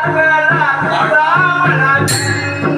I'm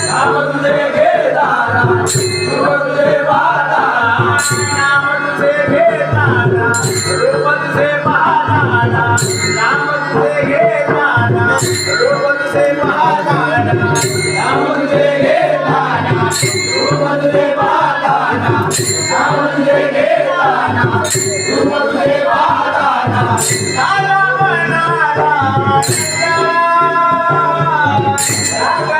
हे नाा रे हे नाव जे बारा राम जे हे नावाचे मुखी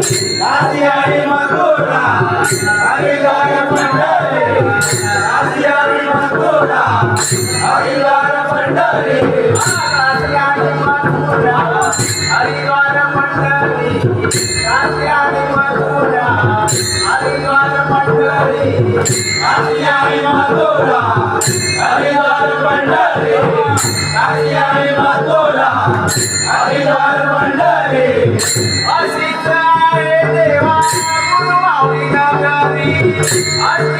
ஆசியாரி மகோடா அகிலார பண்டாரே ஆசியாரி மகோடா அகிலார பண்டாரே ஆசியாரி மகோடா அகிலார பண்டாரே ஆசியாரி மகோடா அகிலார பண்டாரே ஆசியாரி மகோடா அகிலார பண்டாரே ஆசியாரி மகோடா அகிலார பண்டாரே ஆசியா I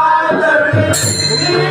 Yeah.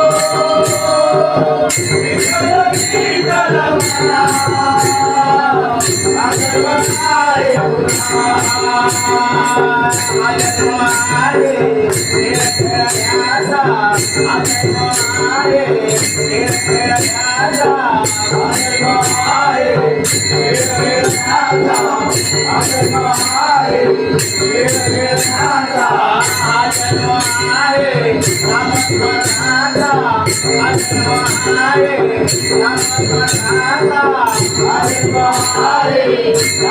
I'm स्म आरे विष्ठ राजा अष्टम आरे कृष्ण अष्टम आय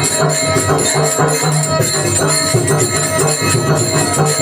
Thank